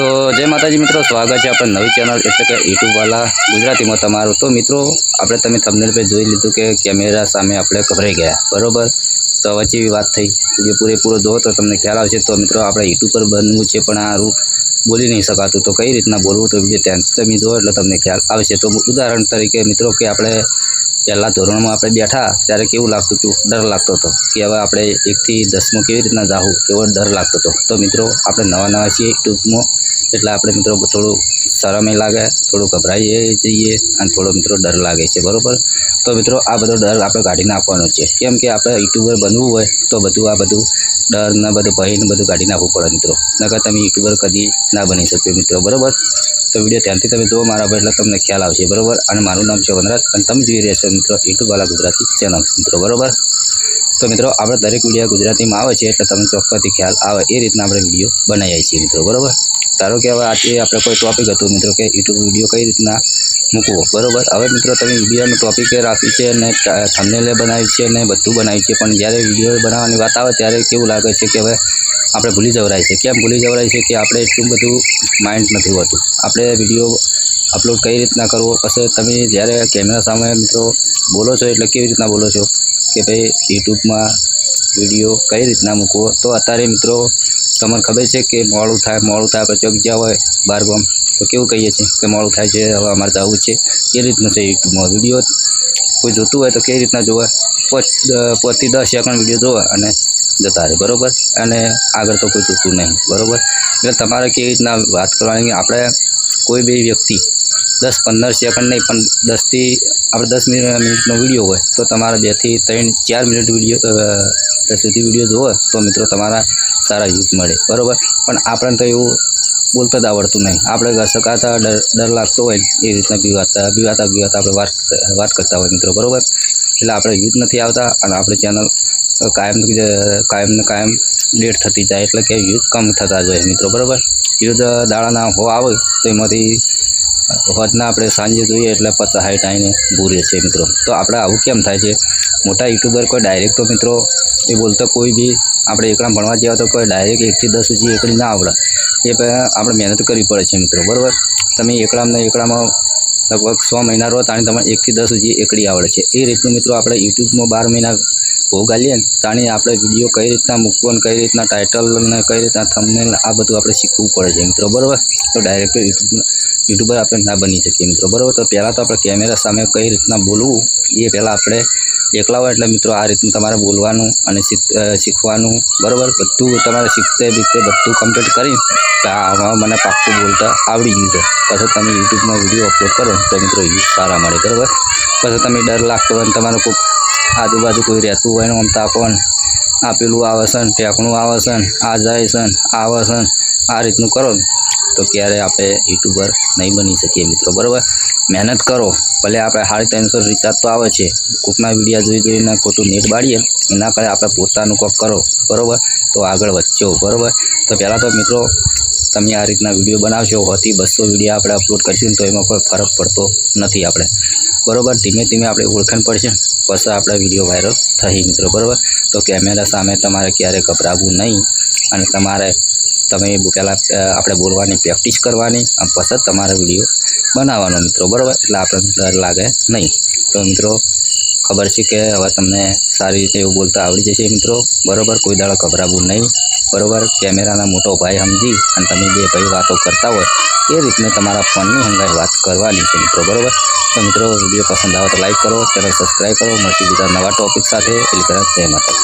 તો જય માતાજી મિત્રો, સ્વાગત છે આપણે નવી ચેનલ એટલે કે યુટ્યુબવાલા ગુજરાતીમાં તમારું. તો મિત્રો, આપણે તમે થંબનેલ પર જોઈ લીધું કે કેમેરા સામે આપણે ગભરાઈ ગયા. બરાબર? તો વચ્ચે વાત થઈ જે પૂરેપૂરો જુઓ તો તમને ખ્યાલ આવશે. તો મિત્રો, આપણે યુટ્યુબ પર બનવું છે, પણ આ રૂપ બોલી નહીં શકાતું. તો કઈ રીતના બોલવું તો વીડિયો ત્યાંથી તમે જુઓ એટલે તમને ખ્યાલ આવશે. તો ઉદાહરણ તરીકે મિત્રો, કે આપણે પહેલાં ધોરણમાં આપણે બેઠા ત્યારે કેવું લાગતું હતું? ડર લાગતો હતો. કે હવે આપણે એકથી દસમાં કેવી રીતના જાવું એવો ડર લાગતો હતો? તો મિત્રો, આપણે નવા નવા છીએ યુટ્યુબમાં એટલે આપણે મિત્રો થોડું શરમે લાગે, થોડું ગભરાઈએ જઈએ અને થોડો મિત્રો ડર લાગે છે, બરાબર? તો મિત્રો આ બધો ડર આપણે કાઢી નાખવાનો છે. કેમ કે આપણે યુટ્યુબર બનવું હોય તો બધું આ બધું ડર ને બધું ભયને બધું કાઢી નાખવું પડે મિત્રો. નકર તમે યુટ્યુબર કદી ના બની શકો મિત્રો, બરાબર? તો વીડિયો ત્યાંથી તમે જુઓ મારા એટલે તમને ખ્યાલ આવશે, બરાબર? અને મારું નામ છે વનરાજ અને તમે જોઈ રહ્યા છો મિત્રો યુટ્યુબવાલા ગુજરાતી ચેનલ મિત્રો, બરાબર? તો મિત્રો આપણે દરેક વીડિયો ગુજરાતીમાં આવે છે, એટલે તમને ચોક્કસથી ખ્યાલ આવે એ રીતના આપણે વીડિયો બનાવીએ છીએ મિત્રો, બરાબર? ધારો કે હવે આજે આપણે કોઈ ટોપિક હતું, મિત્રો, કે યુટ્યુબ વીડિયો કઈ રીતના મૂકવો? બરાબર? હવે મિત્રો તમે વિડીયોનું ટોપિક રાખ્યું છે અને થંબનેલે બનાવ્યું છે અને બધું બનાવ્યું છે. પણ જ્યારે વીડિયો બનાવવાની વાત આવે ત્યારે કેવું લાગે છે કે હવે આપણે ભૂલી જવરાય છે? કેમ ભૂલી જવરાય છે કે આપણે એટલું બધું માઇન્ડ નથી હોતું? આપણે વીડિયો અપલોડ કઈ રીતના કરવો? પછી તમે જ્યારે કેમેરા સામે, મિત્રો, બોલો છો એટલે કેવી રીતના બોલો છો? કે ભાઈ યુટ્યુબમાં વીડિયો કઈ રીતના મૂકવો? તો અત્યારે, મિત્રો તમને ખબર છે કે મોડું થાય મોડું થાય આપણે ચોક જ્યાં હોય બાર ગામ. તો કેવું કહીએ છીએ કે મોડું થાય છે, હવે અમારે જવું છે. એ રીતનું છે યુટ્યુબમાં વીડિયો. કોઈ જોતું હોય તો કેવી રીતના જોવે? પાંચ પાંચથી દસ સેકન્ડ વીડિયો જોવે અને જતા રહે, બરાબર? અને આગળ તો કોઈ જોતું નહીં, બરાબર? એટલે તમારે કેવી રીતના વાત કરવાની આપણે કોઈ બી વ્યક્તિ દસ પંદર સેકન્ડ નહીં, પણ દસથી, આપણે દસ મિનિટ, મિનિટનો વીડિયો હોય, તો તમારે બેથી ત્રણ, ચાર મિનિટ વીડિયો સુધી વીડિયો જોવો. તો મિત્રો, તમારા સારા યુઝ મળે, બરાબર? પણ આપણને તો એવું બોલતા જ આવડતું નહીં. આપણે ઘસકાતા ડર ડર લાગતો હોય એ રીતના પીવાતા પીવાતા પીવાતા આપણે વાત વાત કરતા હોય મિત્રો, બરાબર? એટલે આપણે યુઝ નથી આવતા અને આપણી ચેનલ કાયમ કાયમ ને કાયમ લેટ થતી જાય, એટલે કે યુઝ કમ થતા જાય મિત્રો, બરાબર? યુઝ દાડાના હો આવે તો એમાંથી હોજના આપણે સાંજે જોઈએ, એટલે પચાસ હાઈટ આવીને ભૂરે છે મિત્રો. તો આપણે આવું કેમ થાય છે? મોટા યુટ્યુબર કોઈ ડાયરેક્ટ તો મિત્રો એ બોલતો કોઈ બી આપણે એકલા ભણવા જેવા તો કોઈ ડાયરેક્ટ એકથી દસ સુધી એકડી ના આવડે. એ આપણે મહેનત કરવી પડે છે મિત્રો, બરાબર? તમે એકડામાં એકડામાં લગભગ સો મહિના રહો તાણી તમે એકથી દસ સુધી એકડી આવડે છે. એ રીતનું મિત્રો આપણે યુટ્યુબમાં બાર મહિના ભોગા લઈએ ને તાણી આપણે વીડિયો કઈ રીતના મૂકવો ને કઈ રીતના ટાઇટલ ને કઈ રીતના થંબનેલ આ બધું આપણે શીખવું પડે છે મિત્રો, બરાબર? તો ડાયરેક્ટ યુટ્યુબ યુટ્યુબર આપણે ના બની શકીએ મિત્રો, બરાબર? તો પહેલાં તો આપણે કેમેરા સામે કઈ રીતના બોલવું, એ પહેલાં આપણે એકલા હોય એટલે મિત્રો આ રીતનું તમારે બોલવાનું અને શીખવાનું. બરાબર? બધું તમારે શીખતે બીખતે બધું કમ્પ્લીટ કરી કે આમાં મને પાક્કું બોલતા આવડી ગયું છે. પછી તમે યુટ્યુબમાં વીડિયો અપલોડ કરો તો મિત્રો યુઝ સારા મળે, બરાબર? પછી તમે ડર લાગતો હોય તમારું કોઈક આજુબાજુ કોઈ રહેતું હોય ને આમ તાપણ આ પેલું આવે છે ને ટેકણું આવે આ જાય છે ને આવે આ રીતનું કરો તો ક્યારે આપણે યુટ્યુબર નહીં બની શકીએ મિત્રો, બરાબર? મહેનત કરો. ભલે આપણે સાડી ત્રણસો રિચાર્જ તો આવે છે. કોકના વિડીયા જોઈ જોઈને ખોટું નેટ બાળીએ. એના કરે આપણે પોતાનું કોક કરો. બરાબર? તો આગળ વધશો બરાબર? તો પહેલાં તો મિત્રો, તમે આ રીતના વીડિયો બનાવશો. હોતી બસો વીડિયો આપણે અપલોડ કરીશું તો એમાં કોઈ ફરક પડતો નથી આપણે. બરાબર? ધીમે ધીમે આપણે ઓળખાણ પડશે. પછી આપણે વીડિયો વાયરલ થઈ મિત્રો. બરાબર? તો કેમેરા સામે તમારે ક્યારે ગભરાવવું નહીં. અને તમારે તમે પહેલાં આપણે બોલવાની પ્રેક્ટિસ કરવાની અને પછી તમારા વીડિયો બનાવવાનો મિત્રો, બરાબર? એટલે આપણને ડર લાગે નહીં. તો મિત્રો, ખબર છે કે હવે તમને સારી રીતે એવું બોલતા આવડી જશે મિત્રો, બરાબર? કોઈ દાડો ગભરાવું નહીં, બરાબર? કેમેરાના મોટો ભાઈ સમજી અને તમે જે ભાઈ વાતો કરતા હોય, એ રીતને તમારા ફોનની હંગાઈ વાત કરવાની છે મિત્રો, બરાબર? તો મિત્રો, વીડિયો પસંદ આવે તો લાઈક કરો, ચેનલ સબસ્ક્રાઈબ કરો, મળતી બીજા નવા ટોપિક સાથે, એટલે જય માતા